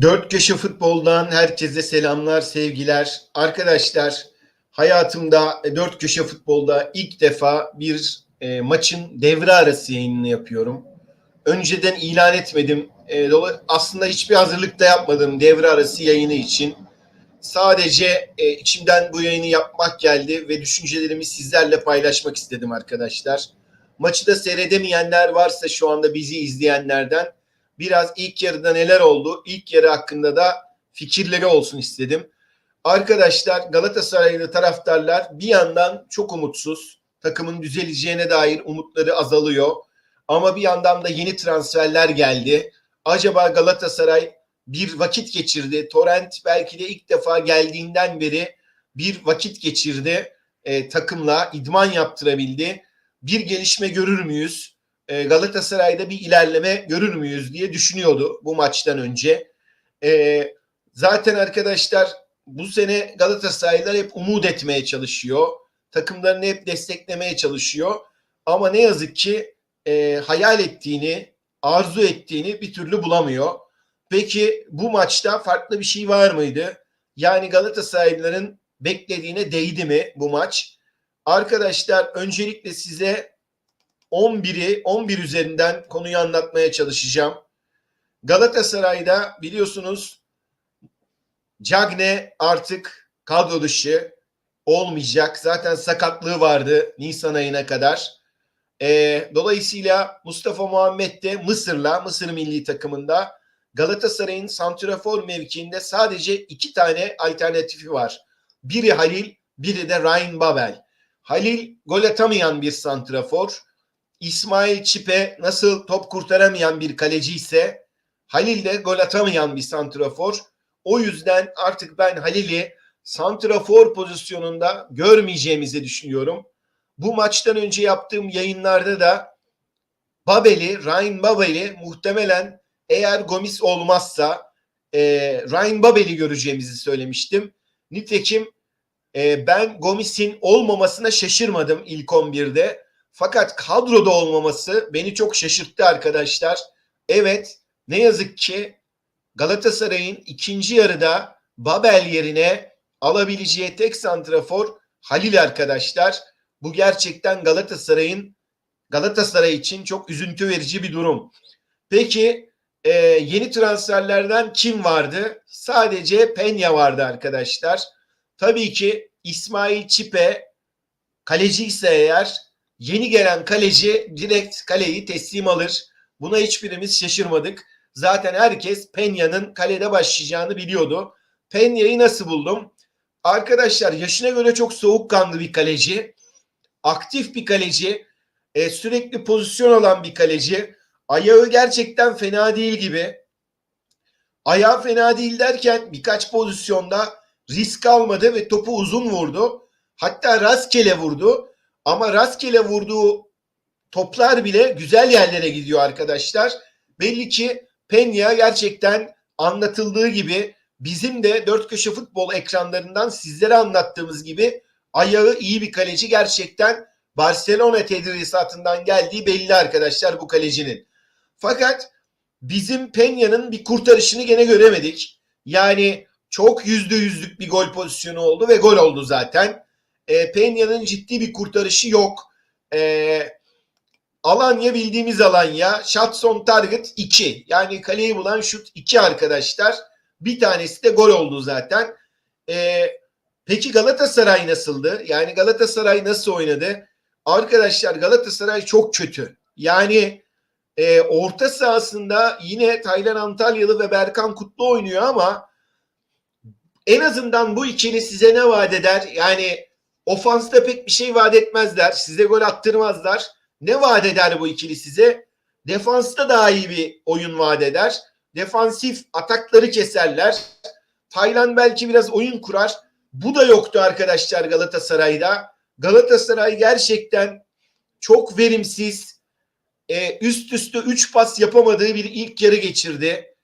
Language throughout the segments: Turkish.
Dört köşe futboldan herkese selamlar, sevgiler. Arkadaşlar hayatımda e, dört köşe futbolda ilk defa bir e, maçın devre arası yayınını yapıyorum. Önceden ilan etmedim. E, aslında hiçbir hazırlık da yapmadım devre arası yayını için. Sadece e, içimden bu yayını yapmak geldi ve düşüncelerimi sizlerle paylaşmak istedim arkadaşlar. Maçı da seyredemeyenler varsa şu anda bizi izleyenlerden biraz ilk yarıda neler oldu, ilk yarı hakkında da fikirleri olsun istedim. Arkadaşlar Galatasaraylı taraftarlar bir yandan çok umutsuz. Takımın düzeleceğine dair umutları azalıyor. Ama bir yandan da yeni transferler geldi. Acaba Galatasaray bir vakit geçirdi. Torrent belki de ilk defa geldiğinden beri bir vakit geçirdi. E, takımla idman yaptırabildi. Bir gelişme görür müyüz? E, Galatasaray'da bir ilerleme görür müyüz diye düşünüyordu bu maçtan önce. E, zaten arkadaşlar bu sene Galatasaraylılar hep umut etmeye çalışıyor. Takımlarını hep desteklemeye çalışıyor. Ama ne yazık ki e, hayal ettiğini, arzu ettiğini bir türlü bulamıyor. Peki bu maçta farklı bir şey var mıydı? Yani Galatasaraylıların beklediğine değdi mi bu maç? Arkadaşlar öncelikle size 11'i 11 üzerinden konuyu anlatmaya çalışacağım. Galatasaray'da biliyorsunuz Cagne artık kadro dışı olmayacak. Zaten sakatlığı vardı Nisan ayına kadar. Ee, dolayısıyla Mustafa Muhammed de Mısır'la, Mısır milli takımında Galatasaray'ın santrafor mevkiinde sadece iki tane alternatifi var. Biri Halil, biri de Ryan Babel. Halil gol atamayan bir santrafor. İsmail Çipe nasıl top kurtaramayan bir kaleci ise Halil de gol atamayan bir santrafor. O yüzden artık ben Halil'i santrafor pozisyonunda görmeyeceğimizi düşünüyorum. Bu maçtan önce yaptığım yayınlarda da Babel'i, Ryan Babel'i muhtemelen eğer Gomis olmazsa e, Ryan Babel'i göreceğimizi söylemiştim. Nitekim e, ben Gomis'in olmamasına şaşırmadım ilk 11'de. Fakat kadroda olmaması beni çok şaşırttı arkadaşlar. Evet ne yazık ki Galatasaray'ın ikinci yarıda Babel yerine alabileceği tek santrafor Halil arkadaşlar. Bu gerçekten Galatasaray'ın Galatasaray için çok üzüntü verici bir durum. Peki e, yeni transferlerden kim vardı? Sadece Penya vardı arkadaşlar. Tabii ki İsmail Çipe kaleci ise eğer yeni gelen kaleci direkt kaleyi teslim alır. Buna hiçbirimiz şaşırmadık. Zaten herkes Penya'nın kalede başlayacağını biliyordu. Penya'yı nasıl buldum? Arkadaşlar yaşına göre çok soğukkanlı bir kaleci. Aktif bir kaleci. e, sürekli pozisyon alan bir kaleci. Ayağı gerçekten fena değil gibi. Ayağı fena değil derken birkaç pozisyonda risk almadı ve topu uzun vurdu. Hatta rastgele vurdu. Ama rastgele vurduğu toplar bile güzel yerlere gidiyor arkadaşlar. Belli ki Penya gerçekten anlatıldığı gibi bizim de dört köşe futbol ekranlarından sizlere anlattığımız gibi ayağı iyi bir kaleci gerçekten Barcelona tedrisatından geldiği belli arkadaşlar bu kalecinin. Fakat bizim Penya'nın bir kurtarışını gene göremedik. Yani çok yüzde yüzlük bir gol pozisyonu oldu ve gol oldu zaten. E, Penya'nın ciddi bir kurtarışı yok. E, Alanya bildiğimiz Alanya. Shots on target 2. Yani kaleyi bulan şut 2 arkadaşlar. Bir tanesi de gol oldu zaten. E, peki Galatasaray nasıldı? Yani Galatasaray nasıl oynadı? Arkadaşlar Galatasaray çok kötü. Yani e, orta sahasında yine Taylan Antalyalı ve Berkan Kutlu oynuyor ama en azından bu ikili size ne vaat eder? Yani ofansta pek bir şey vaat etmezler. Size gol attırmazlar. Ne vaat eder bu ikili size? Defansta daha iyi bir oyun vaat eder. Defansif atakları keserler. Taylan belki biraz oyun kurar. Bu da yoktu arkadaşlar Galatasaray'da. Galatasaray gerçekten çok verimsiz, e, üst üste 3 pas yapamadığı bir ilk yarı geçirdi.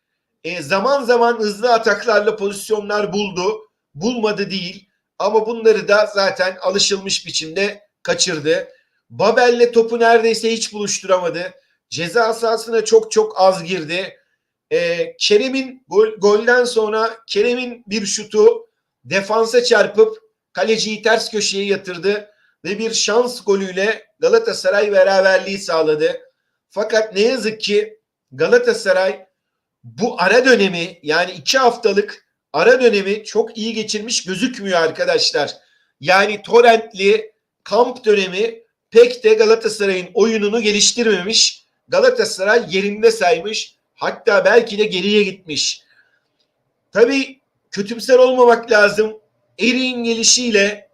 E, zaman zaman hızlı ataklarla pozisyonlar buldu. Bulmadı değil. Ama bunları da zaten alışılmış biçimde kaçırdı. Babel'le topu neredeyse hiç buluşturamadı. Ceza sahasına çok çok az girdi. Ee, Kerem'in gol, golden sonra Kerem'in bir şutu defansa çarpıp kaleciyi ters köşeye yatırdı ve bir şans golüyle Galatasaray beraberliği sağladı. Fakat ne yazık ki Galatasaray bu ara dönemi yani iki haftalık ara dönemi çok iyi geçirmiş gözükmüyor arkadaşlar. Yani Torrentli kamp dönemi pek de Galatasaray'ın oyununu geliştirmemiş. Galatasaray yerinde saymış. Hatta belki de geriye gitmiş. Tabii kötümser olmamak lazım. Erik'in gelişiyle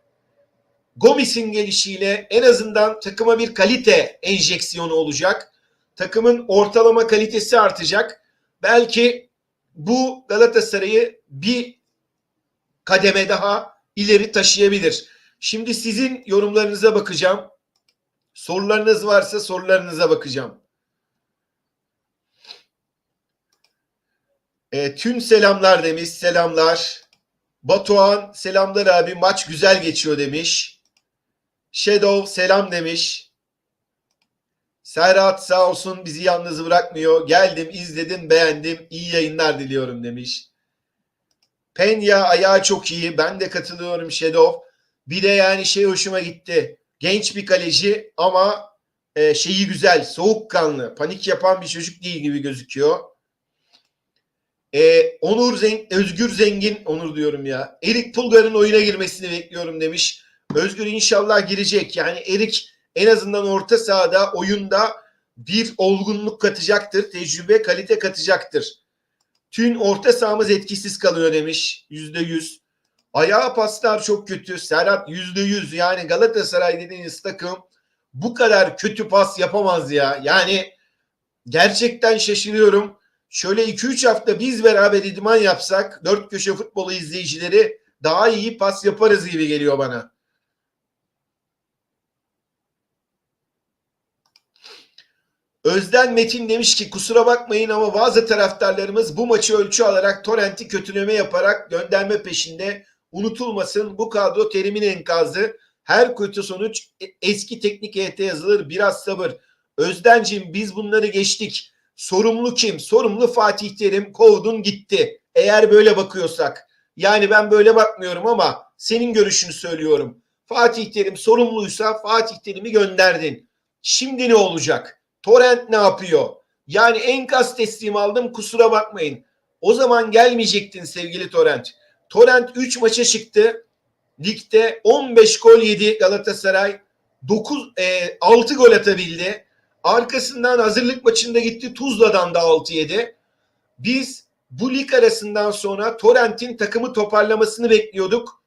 Gomis'in gelişiyle en azından takıma bir kalite enjeksiyonu olacak. Takımın ortalama kalitesi artacak. Belki bu Galatasaray'ı bir kademe daha ileri taşıyabilir. Şimdi sizin yorumlarınıza bakacağım. Sorularınız varsa sorularınıza bakacağım. E, tüm selamlar demiş. Selamlar. Batuhan selamlar abi. Maç güzel geçiyor demiş. Shadow selam demiş. Serhat sağ olsun bizi yalnız bırakmıyor. Geldim, izledim, beğendim. İyi yayınlar diliyorum demiş. Penya ayağı çok iyi. Ben de katılıyorum Shadow. Bir de yani şey hoşuma gitti. Genç bir kaleci ama e, şeyi güzel, soğukkanlı, panik yapan bir çocuk değil gibi gözüküyor. E, Onur Zeng, Özgür Zengin, Onur diyorum ya. Erik Pulgar'ın oyuna girmesini bekliyorum demiş. Özgür inşallah girecek. Yani Erik en azından orta sahada oyunda bir olgunluk katacaktır. Tecrübe, kalite katacaktır. Tüm orta sahamız etkisiz kalıyor demiş. Yüzde yüz. Ayağa paslar çok kötü. Serhat yüzde yüz. Yani Galatasaray dediğiniz takım bu kadar kötü pas yapamaz ya. Yani gerçekten şaşırıyorum. Şöyle 2-3 hafta biz beraber idman yapsak dört köşe futbolu izleyicileri daha iyi pas yaparız gibi geliyor bana. Özden Metin demiş ki kusura bakmayın ama bazı taraftarlarımız bu maçı ölçü alarak Torrent'i kötüleme yaparak gönderme peşinde unutulmasın bu kadro terimin enkazı her kötü sonuç eski teknik heyete yazılır biraz sabır. Özdencim biz bunları geçtik. Sorumlu kim? Sorumlu Fatih Terim kovdun gitti. Eğer böyle bakıyorsak. Yani ben böyle bakmıyorum ama senin görüşünü söylüyorum. Fatih Terim sorumluysa Fatih Terim'i gönderdin. Şimdi ne olacak? Torrent ne yapıyor? Yani enkaz teslim aldım kusura bakmayın. O zaman gelmeyecektin sevgili Torrent. Torrent 3 maça çıktı. Ligde 15 gol yedi Galatasaray. 9 e, 6 gol atabildi. Arkasından hazırlık maçında gitti Tuzla'dan da 6 yedi. Biz bu lig arasından sonra Torrent'in takımı toparlamasını bekliyorduk.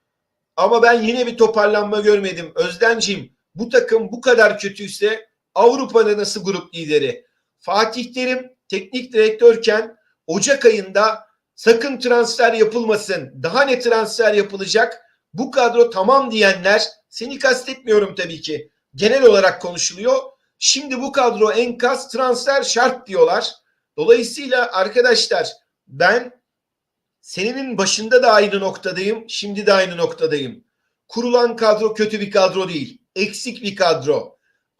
Ama ben yine bir toparlanma görmedim. Özdencim bu takım bu kadar kötüyse Avrupa'da nasıl grup lideri? Fatih Terim teknik direktörken Ocak ayında sakın transfer yapılmasın. Daha ne transfer yapılacak? Bu kadro tamam diyenler seni kastetmiyorum tabii ki. Genel olarak konuşuluyor. Şimdi bu kadro enkaz transfer şart diyorlar. Dolayısıyla arkadaşlar ben senenin başında da aynı noktadayım. Şimdi de aynı noktadayım. Kurulan kadro kötü bir kadro değil. Eksik bir kadro.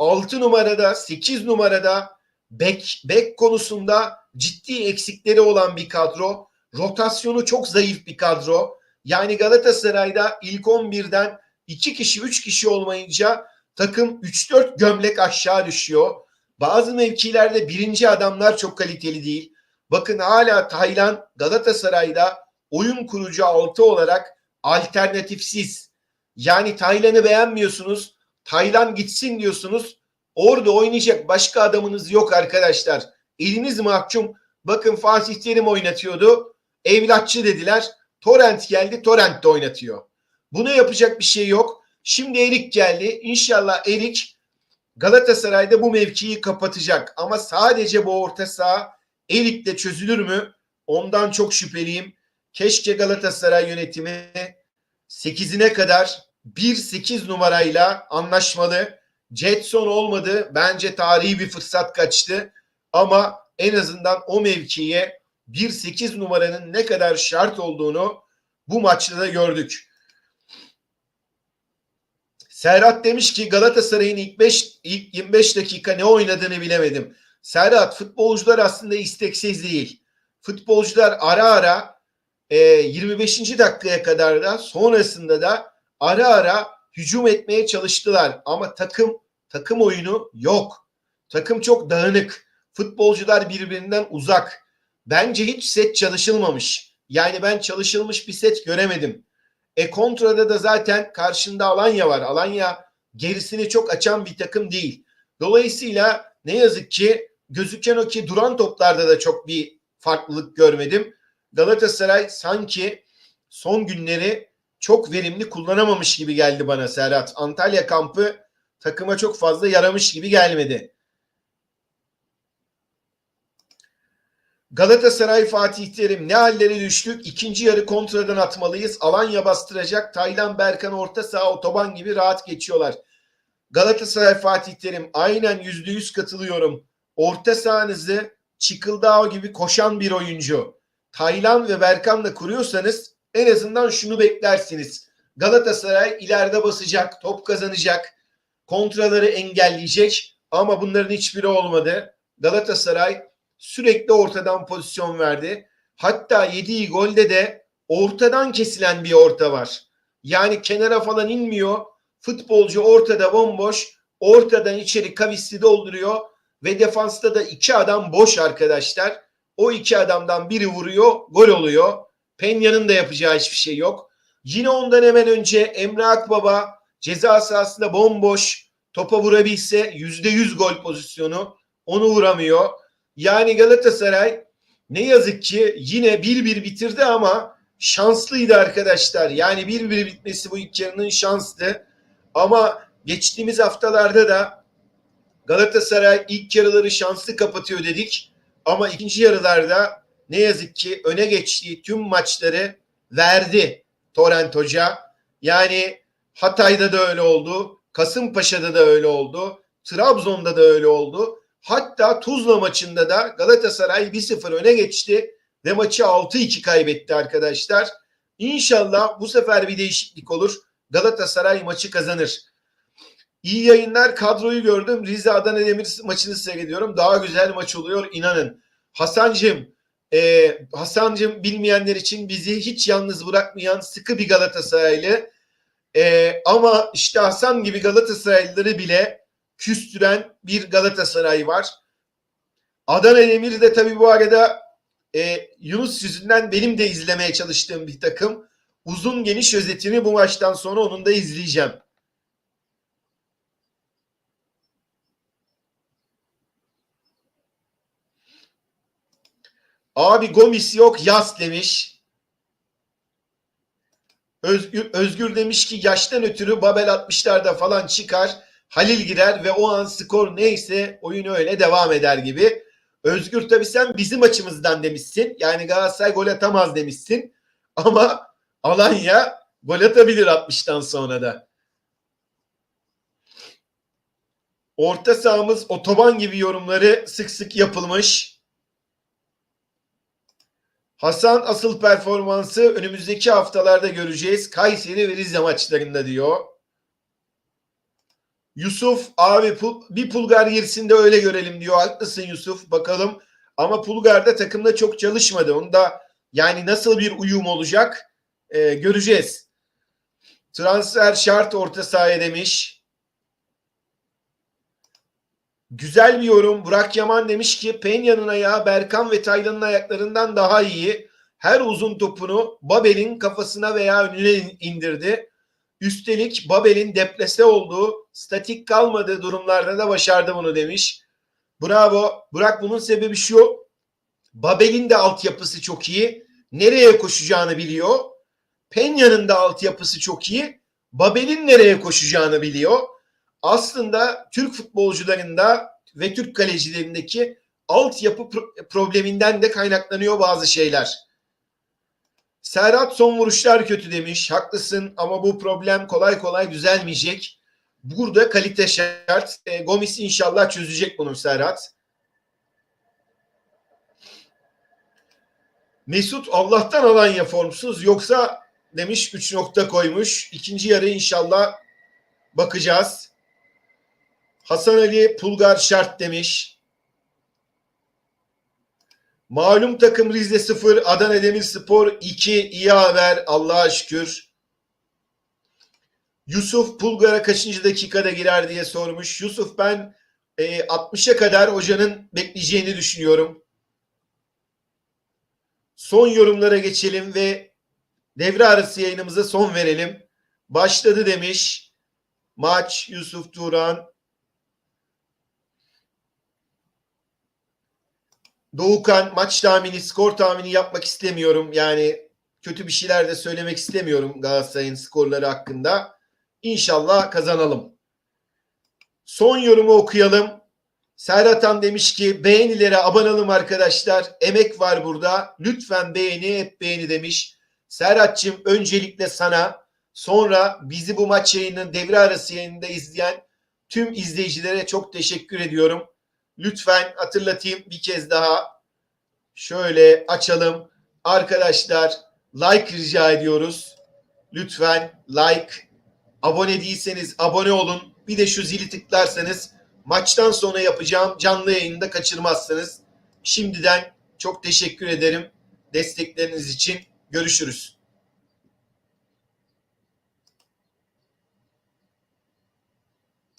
6 numarada 8 numarada bek, bek konusunda ciddi eksikleri olan bir kadro. Rotasyonu çok zayıf bir kadro. Yani Galatasaray'da ilk 11'den 2 kişi 3 kişi olmayınca takım 3-4 gömlek aşağı düşüyor. Bazı mevkilerde birinci adamlar çok kaliteli değil. Bakın hala Taylan Galatasaray'da oyun kurucu altı olarak alternatifsiz. Yani Taylan'ı beğenmiyorsunuz. Taylan gitsin diyorsunuz. Orada oynayacak başka adamınız yok arkadaşlar. Eliniz mahkum. Bakın Fatih Terim oynatıyordu. Evlatçı dediler. Torrent geldi. Torrent de oynatıyor. Bunu yapacak bir şey yok. Şimdi Erik geldi. İnşallah Erik Galatasaray'da bu mevkiyi kapatacak. Ama sadece bu orta saha Erik'le çözülür mü? Ondan çok şüpheliyim. Keşke Galatasaray yönetimi 8'ine kadar 1-8 numarayla anlaşmalı. Jetson olmadı. Bence tarihi bir fırsat kaçtı. Ama en azından o mevkiye 1-8 numaranın ne kadar şart olduğunu bu maçta da gördük. Serhat demiş ki Galatasaray'ın ilk 5 ilk 25 dakika ne oynadığını bilemedim. Serhat futbolcular aslında isteksiz değil. futbolcular ara ara e, 25. dakikaya kadar da sonrasında da ara ara hücum etmeye çalıştılar. Ama takım takım oyunu yok. Takım çok dağınık. Futbolcular birbirinden uzak. Bence hiç set çalışılmamış. Yani ben çalışılmış bir set göremedim. E kontrada da zaten karşında Alanya var. Alanya gerisini çok açan bir takım değil. Dolayısıyla ne yazık ki gözüken o ki duran toplarda da çok bir farklılık görmedim. Galatasaray sanki son günleri çok verimli kullanamamış gibi geldi bana Serhat. Antalya kampı takıma çok fazla yaramış gibi gelmedi. Galatasaray Fatih Terim ne hallere düştük? İkinci yarı kontradan atmalıyız. Alanya bastıracak. Taylan Berkan orta saha otoban gibi rahat geçiyorlar. Galatasaray Fatih Terim aynen yüzde yüz katılıyorum. Orta sahanızı Çıkıldao gibi koşan bir oyuncu. Taylan ve Berkan'la kuruyorsanız en azından şunu beklersiniz. Galatasaray ileride basacak, top kazanacak, kontraları engelleyecek ama bunların hiçbiri olmadı. Galatasaray sürekli ortadan pozisyon verdi. Hatta yediği golde de ortadan kesilen bir orta var. Yani kenara falan inmiyor. Futbolcu ortada bomboş. Ortadan içeri kavisli dolduruyor. Ve defansta da iki adam boş arkadaşlar. O iki adamdan biri vuruyor. Gol oluyor. Penya'nın da yapacağı hiçbir şey yok. Yine ondan hemen önce Emre Akbaba ceza sahasında bomboş topa vurabilse yüzde yüz gol pozisyonu. Onu vuramıyor. Yani Galatasaray ne yazık ki yine 1-1 bitirdi ama şanslıydı arkadaşlar. Yani 1-1 bitmesi bu ilk yarının şanstı. Ama geçtiğimiz haftalarda da Galatasaray ilk yarıları şanslı kapatıyor dedik. Ama ikinci yarılarda ne yazık ki öne geçtiği tüm maçları verdi Torrent Hoca. Yani Hatay'da da öyle oldu. Kasımpaşa'da da öyle oldu. Trabzon'da da öyle oldu. Hatta Tuzla maçında da Galatasaray 1-0 öne geçti ve maçı 6-2 kaybetti arkadaşlar. İnşallah bu sefer bir değişiklik olur. Galatasaray maçı kazanır. İyi yayınlar. Kadroyu gördüm. Rize Adana Demir maçını seyrediyorum. Daha güzel maç oluyor inanın. Hasancım, e, Hasancım bilmeyenler için bizi hiç yalnız bırakmayan sıkı bir Galatasaraylı. E, ama işte Hasan gibi Galatasaraylıları bile küstüren bir Galatasaray var. Adana Demir de tabii bu arada e, Yunus yüzünden benim de izlemeye çalıştığım bir takım. Uzun geniş özetini bu maçtan sonra onun da izleyeceğim. Abi Gomis yok yaz demiş. Özgür, Özgür demiş ki yaştan ötürü Babel 60'larda falan çıkar. Halil girer ve o an skor neyse oyun öyle devam eder gibi. Özgür tabii sen bizim açımızdan demişsin. Yani Galatasaray gol atamaz demişsin. Ama Alanya gol atabilir 60'tan sonra da. Orta sahamız otoban gibi yorumları sık sık yapılmış. Hasan asıl performansı önümüzdeki haftalarda göreceğiz. Kayseri ve Rize maçlarında diyor. Yusuf abi bir pulgar girsin de öyle görelim diyor. Haklısın Yusuf bakalım. Ama pulgar da takımda çok çalışmadı. Onu da yani nasıl bir uyum olacak e, göreceğiz. Transfer şart orta sahaya demiş. Güzel bir yorum. Burak Yaman demiş ki Penya'nın ayağı Berkan ve Taylan'ın ayaklarından daha iyi. Her uzun topunu Babel'in kafasına veya önüne indirdi. Üstelik Babel'in deplese olduğu, statik kalmadığı durumlarda da başardı bunu demiş. Bravo. Burak bunun sebebi şu. Babel'in de altyapısı çok iyi. Nereye koşacağını biliyor. Penya'nın da altyapısı çok iyi. Babel'in nereye koşacağını biliyor. Aslında Türk futbolcularında ve Türk kalecilerindeki altyapı probleminden de kaynaklanıyor bazı şeyler. Serhat son vuruşlar kötü demiş. Haklısın ama bu problem kolay kolay düzelmeyecek. Burada kalite şart. E, Gomis inşallah çözecek bunu Serhat. Mesut Allah'tan Alanya formsuz yoksa demiş 3 nokta koymuş. İkinci yarı inşallah bakacağız. Hasan Ali Pulgar şart demiş. Malum takım Rize 0, Adana Demirspor 2. İyi haber Allah'a şükür. Yusuf Pulgar'a kaçıncı dakikada girer diye sormuş. Yusuf ben e, 60'a kadar hocanın bekleyeceğini düşünüyorum. Son yorumlara geçelim ve devre arası yayınımıza son verelim. Başladı demiş. Maç Yusuf Turan. Doğukan maç tahmini, skor tahmini yapmak istemiyorum. Yani kötü bir şeyler de söylemek istemiyorum Galatasaray'ın skorları hakkında. İnşallah kazanalım. Son yorumu okuyalım. Serhat Han demiş ki beğenilere abanalım arkadaşlar. Emek var burada. Lütfen beğeni hep beğeni demiş. Serhat'cığım öncelikle sana sonra bizi bu maç yayının devre arası yayınında izleyen tüm izleyicilere çok teşekkür ediyorum. Lütfen hatırlatayım bir kez daha. Şöyle açalım. Arkadaşlar like rica ediyoruz. Lütfen like. Abone değilseniz abone olun. Bir de şu zili tıklarsanız maçtan sonra yapacağım canlı yayında kaçırmazsınız. Şimdiden çok teşekkür ederim destekleriniz için. Görüşürüz.